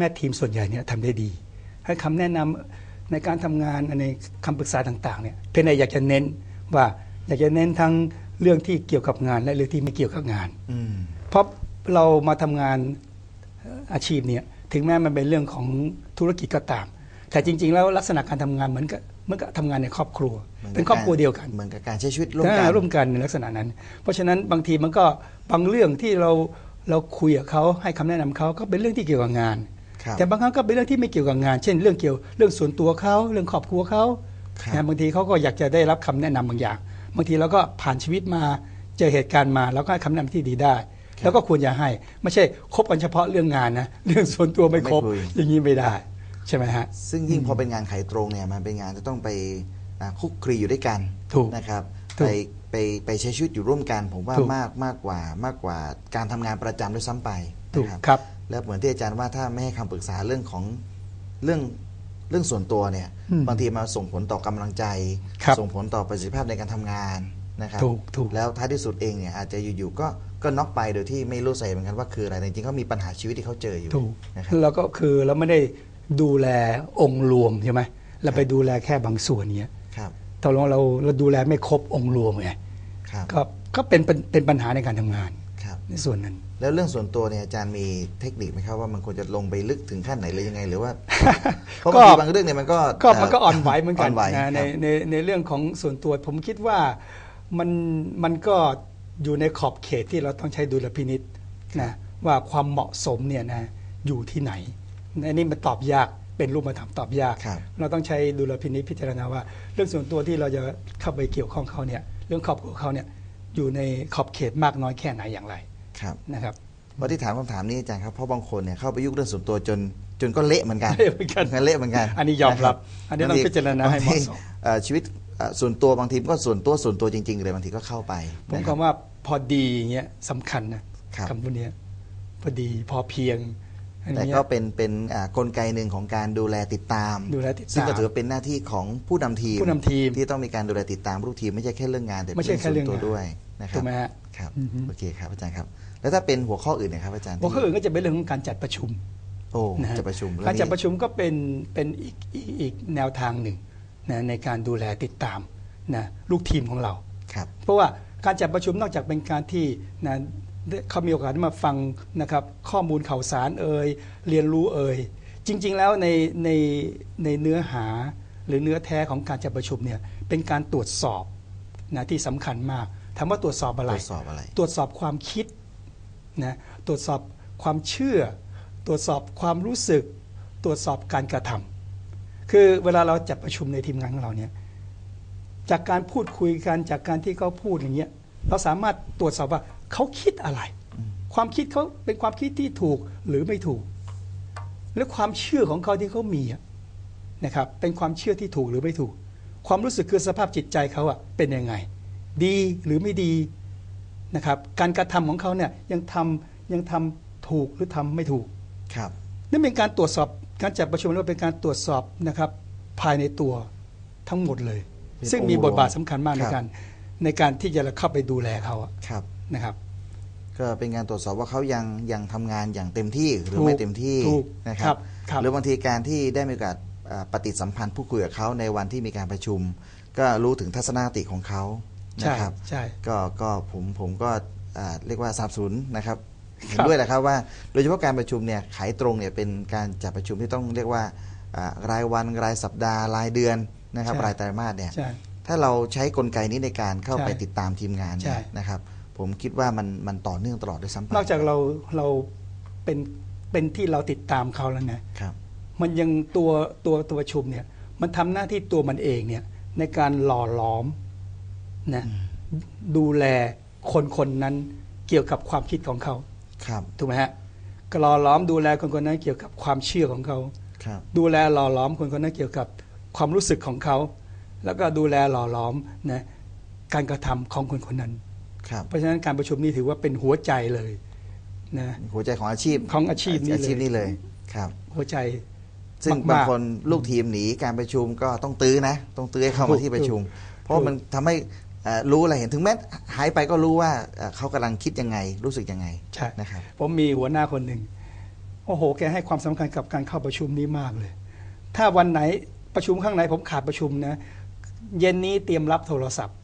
แม่ทีมส่วนใหญ่เนี่ยทำได้ดี ให้คำแนะนำในการทำงานในคำปรึกษาต่างๆเนี่ยเพียงแต่อยากจะเน้นว่าอยากจะเน้นทั้งเรื่องที่เกี่ยวกับงานและเรื่องที่ไม่เกี่ยวกับงานอืมเพราะเรามาทำงานเอ่ออาชีพเนี่ยถึงแม้มันเป็นเรื่องของธุรกิจก็ตาม แต่จริง ๆ แล้วลักษณะการทำงานเหมือนกับเหมือนกับทำงานในครอบครัวหมืกัเป็นครอบครัวเดียวกันเหมือนกับการใช้ชีวิตร่วมกัอ่านร่วมกันในลักษณะนั้น เพราะฉะนั้นบางทีมันก็บางเรื่องที่เราเราคุยกับเขาให้คำแนะนำเขาก็เป็นเรื่องที่เกี่ยวกับงานครับ แต่บางครั้งก็เป็นเรื่องที่ไม่เกี่ยวกับงาน เช่น เรื่องเกี่ยวเรื่องส่วนตัวเขาเรื่องครอบครัวเขาครับนะบางทีเขาก็อยากจะได้รับคำแนะนำบางอย่าง บางทีเราก็ผ่านชีวิตมาเจอเหตุการณ์มาแล้วก็ให้คำแนะนำที่ดีได้ แล้วก็ควรจะให้ไม่ใช่คบกันเฉพาะเรื่องงานนะเรื่องส่วนตัวไม่ครบไม่คุยอย่างนี้ไม่ได้ใช่ไหมฮะซึ่งยิ่งพอเป็นงานขายตรงเนี่ยมันเป็นงานที่ต้องไปอ่าคุกคลีอยู่ด้วยกันถูกนะครับถูกไปไปไปใช้ชีวิตอยู่ร่วมกัน ผมว่าถูกมากมากกว่ามากกว่าการทำงานประจำด้วยซ้ำไปถูกนะครับครับ แล้วเหมือนที่อาจารย์ว่าถ้าไม่ให้คำปรึกษาเรื่องของเรื่องเรื่องส่วนตัวเนี่ยอืมบางทีมาส่งผลต่อกำลังใจครับส่งผลต่อประสิทธิภาพในการทำงานนะครับถูกถูกแล้วท้ายที่สุดเองเนี่ยอาจจะอยู่ๆก็ก็น็อกไปโดยที่ไม่รู้สาเหตุเหมือนกันว่าคืออะไรแต่จริงๆเขามีปัญหาชีวิตที่เขาเจออยู่ถูกนะครับแล้วก็คือเราไม่ได้ดูแลองค์รวมใช่ไหมเราไปดูแลแค่บางส่วนเนี้ยครับตกลงเราเราดูแลไม่ครบองค์รวมไงครับก็ก็เป็นเป็นเป็นปัญหาในการทำงานครับ ในส่วนนั้น แล้วเรื่องส่วนตัวเนี่ยอาจารย์มีเทคนิคไหมครับว่ามันควรจะลงไปลึกถึงขั้นไหนหรือยังไงหรือว่าเพราะบางทีบางเรื่องเนี่ยมันก็ก็มันก็อ่อนไหวเหมือนกันอ่อนไหวนะในครับในในเรื่องของส่วนตัวผมคิดว่ามันมันก็อยู่ในขอบเขตที่เราต้องใช้ดุลพินิษนะว่าความเหมาะสมเนี่ยนะอยู่ที่ไหนอันนี้มันตอบยากเป็นรูปธรรมตอบยากครับเราต้องใช้ดุลพินิษพิจารณาว่า เรื่องส่วนตัวที่เราจะเข้าไปเกี่ยวข้องเขาเนี่ยเรื่องครอบครัวเขาเนี่ยอยู่ในขอบเขตมากน้อยแค่ไหนอย่างไร ครับ นะครับเพราะที่ถามคำถามนี้อาจารย์ครับเพราะบางคนเนี่ยเข้าไปยุ่งเรื่องส่วนตัวจนจนก็เละเหมือนกันเละเหมือนกันเละเหมือนกันอันนี้ยอมรับะคอันนี้ต้องพิจารณาให้เหมาะสมบงทีเอ่อชีวิตเอ่อส่วนตัวบางทีมันก็ส่วนตัวส่วนตัวจริงๆเลยบางทีก็เข้าไปผมนะครับคำว่าพอดีอย่างเงี้ยสำคัญนะครับคำพูดเนี้ยพอดีพอเพียงอันแต่เนี้ยก็เป็นเป็นอ่ากลไกหนึ่งของการดูแลติดตามดูแลติดตามซึ่งก็ถือว่าเป็นหน้าที่ของผู้นำทีมผู้นำทีมที่ต้องมีการดูแลติดตามลูกทีมไม่ใช่แค่เรื่องงานแต่ไม่ใช่แค่เรื่องส่วนงานตัวด้วยนะครัถูบกไหมฮะ ครับอือฮึโอเคครับอาจารย์ครับ แล้วถ้าเป็นหัวข้ออื่นนะครับอาจารย์หัวข้ออื่นก็จะเป็นเรื่องของการจัดประชุมโอ้นะฮะจะประชุมการจัดแล้วนี่ประชุมก็เป็นเป็นอีกอีกอีกแนวทางหนึ่งนะในการดูแลติดตามนะลูกทีมของเราครับเพราะว่าการจัดประชุมนอกจากเป็นการที่นะได้เขามีโอกาสได้มาฟังนะครับข้อมูลข่าวสารเอ่ยเรียนรู้เอ่ยจริง ๆ แล้วในในในเนื้อหาหรือเนื้อแท้ของการจัดประชุมเนี่ยเป็นการตรวจสอบนะที่สำคัญมาก ถามว่าตรวจสอบอะไร ตรวจสอบอะไร ตรวจสอบความคิดนะตรวจสอบความเชื่อ ตรวจสอบความรู้สึก ตรวจสอบการกระทำคือเวลาเราจัดประชุมในทีมงานของเราเนี่ยจากการพูดคุยกันจากการที่เขาพูดอย่างเงี้ยเราสามารถตรวจสอบว่าเขาคิดอะไร ความคิดเขาเป็นความคิดที่ถูกหรือไม่ถูก และความเชื่อของเขาที่เขามีอะนะครับเป็นความเชื่อที่ถูกหรือไม่ถูก ความรู้สึกคือสภาพจิตใจเขาอะเป็นยังไง ดีหรือไม่ดีนะครับการกระทำของเขาเนี่ยยังทำยังทำถูกหรือทำไม่ถูกครับนั่นเป็นการตรวจสอบการจัดประชุมแล้วเป็นการตรวจสอบนะครับภายในตัวทั้งหมดเลยเป็นซึ่งมีองค์รวมบทบาทสำคัญมากในครับการในการที่จะเข้าไปดูแลเขาอะครับนะครับ ก็เป็นการตรวจสอบว่าเขายังยังทำงานอย่างเต็มที่หรือถูกไม่เต็มที่ถูกนะคครัรับบครับหรือบางทีการที่ได้มีโอกาสอ่าปฏิสัมพันธ์พูดคุยกับเขาในวันที่มีการประชุม ก็รู้ถึงทัศนคติของเขา นะใช่ครับใช่ก็ก็ผมผมก็อ่าเรียกว่าสนับสนุนนะครับครับเห็นด้วยแหละครับว่าโดยเฉพาะการประชุมเนี่ยขายตรงเนี่ยเป็นการจัดประชุมที่ต้องเรียกว่าอ่ารายวันรายสัปดาห์รายเดือนนะครับใช่รายไตรมาสเนี่ยใช่ถ้าเราใช้กลไกนี้ในการเข้าใช่ไปติดตามทีมงานเนี่ยใช่นะครับ ผมคิดว่ามันมันต่อเนื่องตลอดด้วยซ้ำไปนอกจากเราเราเป็นเป็นที่เราติดตามเขาแล้วนะครับมันยังตัวตัวตัวประชุมเนี่ยมันทำหน้าที่ตัวมันเองเนี่ยในการหล่อหลอม นะดูแลคนคนนั้นเกี่ยวกับความคิดของเขาครับถูกไหมฮะก็หล่อหลอมดูแลคนคนนั้นเกี่ยวกับความเชื่อของเขาครับดูแลหล่อหลอมคนคนนั้นเกี่ยวกับความรู้สึกของเขา แล้วก็ดูแลหล่อหลอมนะการกระทำของคนคนนั้นครับเพราะฉะนั้นการประชุมนี้ถือว่าเป็นหัวใจเลยนะหัวใจของอาชีพของอาชีพนี้เลยอาชีพนี้เลยครับ หัวใจซึ่งมากๆบางคนลูกทีมหนีการประชุมก็ต้องตื้อนะ ต้องตื้อให้เข้าถูมากที่ประชุม เพราะถูกมันทำให้เอ่อ รู้อะไรเห็นถึงแม้หายไปก็รู้ว่าเอ่อเขากำลังคิดยังไงรู้สึกยังไงใช่นะครับผมมีหัวหน้าคนหนึ่งโอ้โห แกให้ความสำคัญกับการเข้าประชุมนี้มากเลย ถ้าวันไหนประชุมข้างในผมขาดประชุมนะ เย็นนี้เตรียมรับโทรศัพท์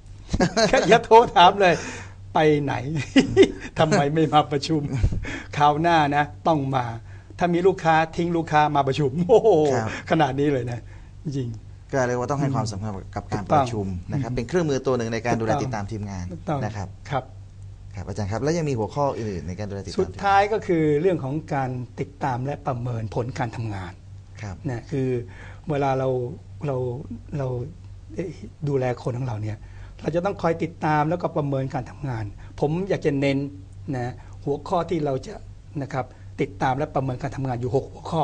อย่าโทรถามเลย ไปไหนทำไมไม่มาประชุมคราวหน้านะ ต้องมา ถ้ามีลูกค้าทิ้งลูกค้ามาประชุม โอ้โหครับขนาดนี้เลยนะจริง ก็เรียกว่าต้องให้ความสำคัญกับการถูกปต้องระชุมนะครับ เป็นเครื่องมือตัวหนึ่งในการถูกดูแลต้องติดตามทีมงานถูกต้องนะครับครับครับอาจารย์ครับแล้วยังมีหัวข้ออื่นๆในการดูแลติดตามสุดท้ายก็คือเรื่องของการติดตามและประเมินผลการทำงานครับนะคือเวลาเราเราเราเอ่อดูแลคนของเราเนี่ยเราจะต้องคอยติดตามแล้วก็ประเมินการทำงาน ผมอยากจะเน้นนะหัวข้อที่เราจะนะครับติดตามและประเมินการทำงานอยู่ 6 หัวข้อ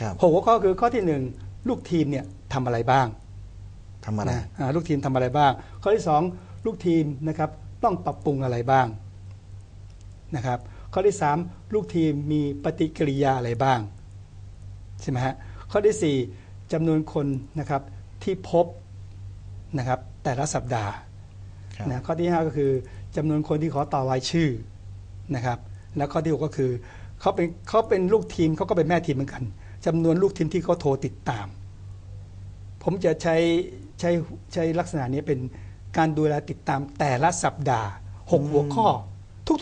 ครับหกหัวข้อคือข้อที่หนึ่ง ลูกทีมเนี่ยทำอะไรบ้างทำอะไรนะอ่าลูกทีมทำอะไรบ้าง ข้อที่สองลูกทีมนะครับต้องปรับปรุงอะไรบ้างนะครับข้อที่สามลูกทีมมีปฏิกิริยาอะไรบ้างใช่ไหมฮะข้อที่สี่จำนวนคนนะครับที่พบนะครับแต่ละสัปดาห์ครับนะข้อที่ห้าก็คือจำนวนคนที่ขอต่อรายชื่อนะครับแล้วข้อที่หกก็คือเขาเป็นเขาเป็นลูกทีมเขาก็เป็นแม่ทีมเหมือนกัน จำนวนลูกทีมที่เขาโทรติดตาม ผมจะใช้ใช้ใช้ลักษณะนี้เป็นการดูแลติดตามแต่ละสัปดาห์หกอืมหัวข้อ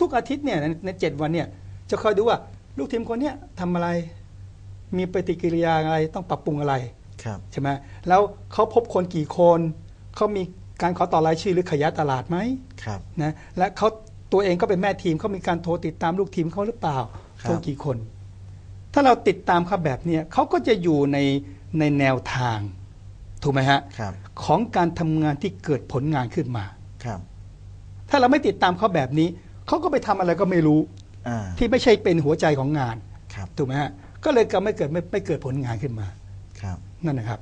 ทุก ๆ อาทิตย์เนี่ยในในเจ็ดวันเนี่ยจะคอยดูว่าลูกทีมคนเนี้ยทำอะไรมีปฏิกิริยาอะไรต้องปรับปรุงอะไรครับใช่ไหมแล้วเขาพบคนกี่คนเขามีการขอต่อรายชื่อหรือขยายตลาดไหมครับนะและเขาตัวเองก็เป็นแม่ทีมเขามีการโทรติดตามลูกทีมเขาหรือเปล่าครับโทรกี่คน ถ้าเราติดตามเขาแบบเนี้ยเขาก็จะอยู่ในในแนวทาง ถูกไหมฮะครับ ของการทำงานที่เกิดผลงานขึ้นมา ครับถ้าเราไม่ติดตามเขาแบบนี้ เขาก็ไปทำอะไรก็ไม่รู้ อ่าที่ไม่ใช่เป็นหัวใจของงาน ครับถูกไหมฮะ ก็เลยก็ไม่เกิดไม่ไม่เกิดผลงานขึ้นมา ครับ นั่นนะครับ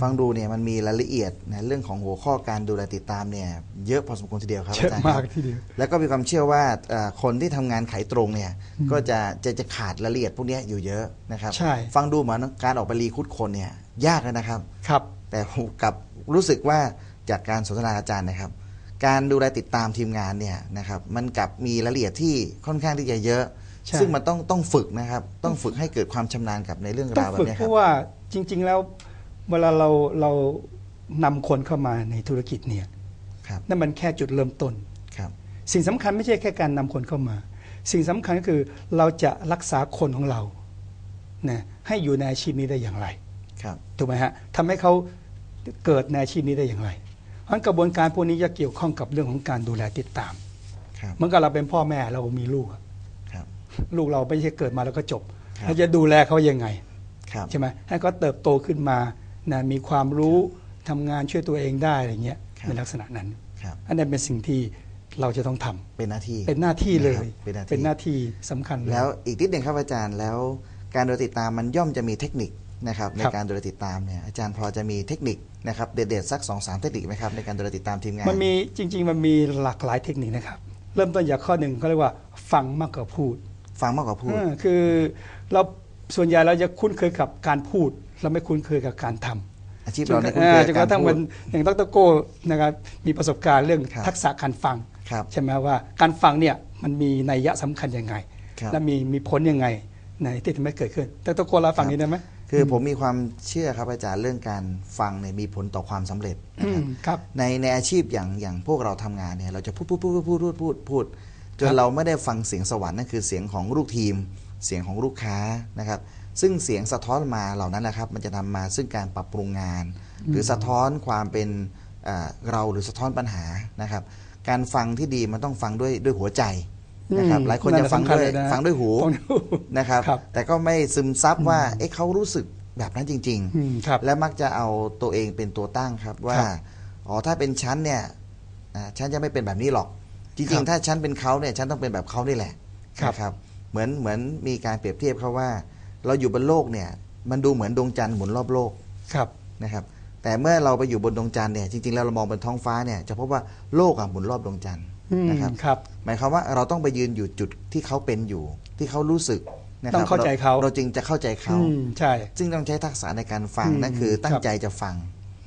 ฟังดูเนี่ยมันมีรายละเอียดนะเรื่องของหัวข้อการดูแลติดตามเนี่ยเยอะพอสมควรทีเดียวครับเยอะอาจารย์มากครับทีเดียวแล้วก็มีความเชื่อว่าเอ่อคนที่ทำงานขายตรงเนี่ยก็จะจะจะขาดรายละเอียดพวกเนี้ยอยู่เยอะนะครับใช่ฟังดูเหมือนการออกไปรีคุดคนเนี่ยยากเลยนะครับครับ แต่ผมกลับรู้สึกว่าจากการสนทนาอาจารย์นะครับ การดูแลติดตามทีมงานเนี่ยนะครับมันกลับมีรายละเอียดที่ค่อนข้างที่จะเยอะใช่ซึ่งมันต้องต้องฝึกนะครับ ต้องฝึกให้เกิดความชำนาญกับในเรื่องต้อรางวแบฝึบกเนี้ยเพครับราะว่าจริง ๆ แล้ว เวลาเราเรานำคนเข้ามาในธุรกิจเนี่ยครับนั่นมันแค่จุดเริ่มต้น ครับ สิ่งสำคัญไม่ใช่แค่การนำคนเข้ามา สิ่งสำคัญก็คือเราจะรักษาคนของเรานะให้อยู่ในอาชีพนี้ได้อย่างไร ครับ ถูกไหมฮะทำให้เขาเกิดในอาชีพนี้ได้อย่างไรเพราะฉะนั้นกระบวนการพวกนี้จะเกี่ยวข้องกับเรื่องของการดูแลติดตาม ครับ เหมือนกับเราเป็นพ่อแม่เรามีลูกอะครับ ลูกเราไม่ใช่เกิดมาแล้วก็จบครับ เราจะดูแลเขายังไง ครับ ใช่ไหมให้เขาเติบโตขึ้นมา นะมีความรู้ทำงานช่วยตัวเองได้อะไรเงี้ยครับในลักษณะนั้น ครับ อันนั้นเป็นสิ่งที่เราจะต้องทำเป็นหน้าที่ เป็นหน้าที่เลยนะครับเป็นหน้าที่เป็นหน้าที่สำคัญเลยแล้วอีกนิดหนึ่งครับอาจารย์แล้วการดูแลติดตามมันย่อมจะมีเทคนิคนะครับในครับ การดูแลติดตามเนี่ยอาจารย์พอจะมีเทคนิคนะครับเด็ดๆสัก2อสามเทคนิคไหมครับในการดูแลติดตามทีมงาน มันมีจริง ๆ มันมีหลากหลายเทคนิคนะครับ เริ่มต้นจากข้อหนึ่งเขาเรียกว่าฟังมากกว่าพูดฟังมากกว่าพูด เออคือเราส่วนใหญ่เราจะคุ้นเคยกับการพูด เราไม่คุ้นเคยกับการทำอาชีพจนเรากเนี่ยระคุ้นเคยจนกับกการระทั่งพูมัดนอย่างดรโก้นะครับมีประสบการณ์เรื่องครับทักษะการฟังครับใช่ไหมว่าการฟังเนี่ยมันมีนัยยะสำคัญยังไงครับและมีมีผลยังไงในที่ทำให้เกิดขึ้นแต่ตะโกนเราฟังนี้ได้ไหมคือผมมีความเชื่อครับอาจารย์เรื่องการฟังเนี่ยมีผลต่อความสำเร็จนะอืครับมครับในในอาชีพอย่างอย่างพวกเราทำงานเนี่ยเราจะพูดพูดพูดพูดพูดพูดพูดจครันบเราไม่ได้ฟังเสียงสวรรค์นั่นคือเสียงของลูกทีม เสียงของลูกค้านะครับ ซึ่งเสียงสะท้อนมาเหล่านั้นแหละครับ มันจะนำมาซึ่งการปรับปรุงงาน หรือสะท้อนความเป็นเอ่อเราหรือสะท้อนปัญหานะครับ การฟังที่ดีมันต้องฟังด้วยด้วยหัวใจนะครับอืมหลายคนนั่นจะแหละฟังสำคัญด้วยเลยนะฟังด้วยหูฟังด้วยหูนะครับครับ แต่ก็ไม่ซึมซับว่าเอ๊ะเขารู้สึกแบบนั้นจริงๆอืมครับและมักจะเอาตัวเองเป็นตัวตั้งครับว่าครับอ๋อถ้าเป็นฉันเนี่ยอ่าฉันจะไม่เป็นแบบนี้หรอกจครัริงบๆถ้าฉันเป็นเขาเนี่ยฉันต้องเป็นแบบเขานี่แหละครับนะครับ เหมือนเหมือนมีการเปรียบเทียบเขาว่า เราอยู่บนโลกเนี่ย มันดูเหมือนดวงจันทร์หมุนรอบโลกครับนะครับ แต่เมื่อเราไปอยู่บนดวงจันทร์เนี่ยจริงๆแล้วเรามองบนท้องฟ้าเนี่ยจะพบว่าโลกอะหมุนรอบดวงจันทร์อืมนะครับครับ หมายความว่าเราต้องไปยืนอยู่จุดที่เขาเป็นอยู่ ที่เขารู้สึกนะครับต้องเข้าใจเขาเราจึงจะเข้าใจเขาอืมใช่ ซึ่งต้องใช้ทักษะในการฟังอืมนั่นคือตั้คงรับใจจะฟัง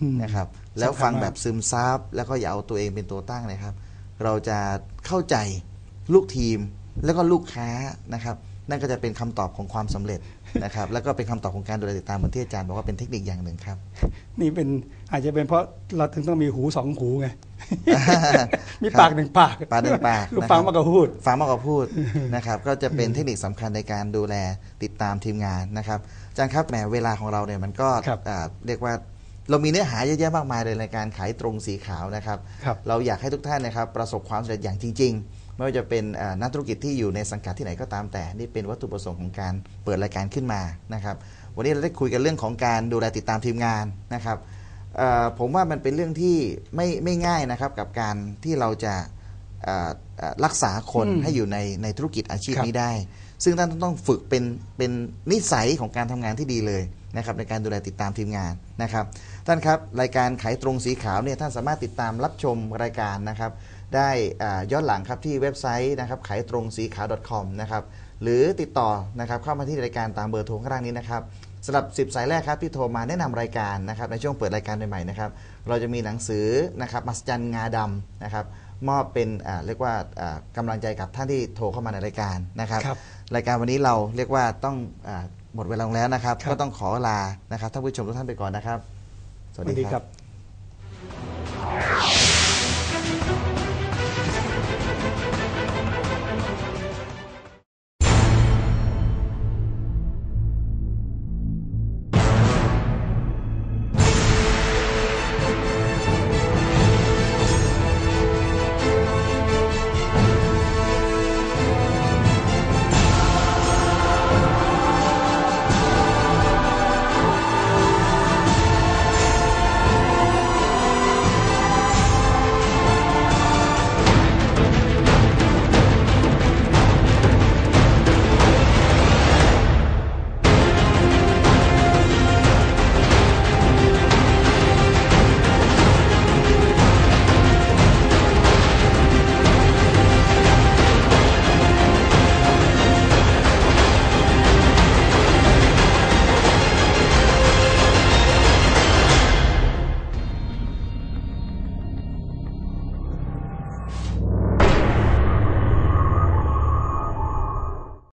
อืมนะครับ แล้วฟังสำคัญมากแบบซึมซับแล้วก็อย่าเอาตัวเองเป็นตัวตั้งนะครับ เราจะเข้าใจลูกทีม แล้วก็ลูกค้านะครับ นั่นก็จะเป็นคำตอบของความสำเร็จนะครับ แล้วก็เป็นคำตอบของการดูแลติดตามเหมือนที่อาจารย์บอกว่าเป็นเทคนิคอย่างหนึ่งครับ นี่เป็นอาจจะเป็นเพราะเราถึงต้องมีหูสองหูไงมีปากหนึ่งปากปากหนึ่งปากคือนะครับฟังมากกว่าพูดฟังมากกว่าพูดนะครับ ก็จะเป็นเทคนิคสำคัญในการดูแลติดตามทีมงานนะครับอาจารย์ครับแหมเวลาของเราเนี่ยมันก็ครับอ่าเรียกว่าเรามีเนื้อหาเยอะแยะมากมายเลยในการขายตรงสีขาวนะครับครับเราอยากให้ทุกท่านนะครับ ประสบความสำเร็จอย่างจริง ๆ ไม่ว่าจะเป็นอ่านักธุรกิจที่อยู่ในสังกัดที่ไหนก็ตามแต่ นี่เป็นวัตถุประสงค์ของการเปิดรายการขึ้นมานะครับ วันนี้เราได้คุยกันเรื่องของการดูแลติดตามทีมงานนะครับเอ่อผมว่ามันเป็นเรื่องที่ไม่ไม่ง่ายนะครับกับการที่เราจะเอ่อเอ่อรักษาคนอืมให้อยู่ในในธุรกิจอาชีพครับนี้ได้ ซึ่งท่านต้องฝึกเป็นเป็นนิสัยของการทำงานที่ดีเลยนะครับในการดูแลติดตามทีมงานนะครับ ท่านครับ รายการขายตรงสีขาวเนี่ยท่านสามารถติดตามรับชมรายการนะครับ ได้อ่าย้อนหลังครับที่เว็บไซต์นะครับขายตรงสีขาว .com นะครับหรือติดต่อนะครับเข้ามาที่รายการตามเบอร์โทรข้างล่างนี้นะครับสำหรับ 10 สายแรกครับที่โทรมาแนะนำรายการนะครับในช่วงเปิดรายการใหม่ๆนะครับเราจะมีหนังสือนะครับมัสจันงาดำนะครับมอบเป็นอ่าเรียกว่าอ่ากำลังใจกับท่านที่โทรเข้ามาในรายการนะครับครับรายการวันนี้เราเรียกว่าต้องอาหมดเวลาลงแล้วนะครับครับก็ต้องขอลานะครับท่านผู้ชมทุกท่านไปก่อนนะครับ สวัสสวัสดีดีคครัรับบ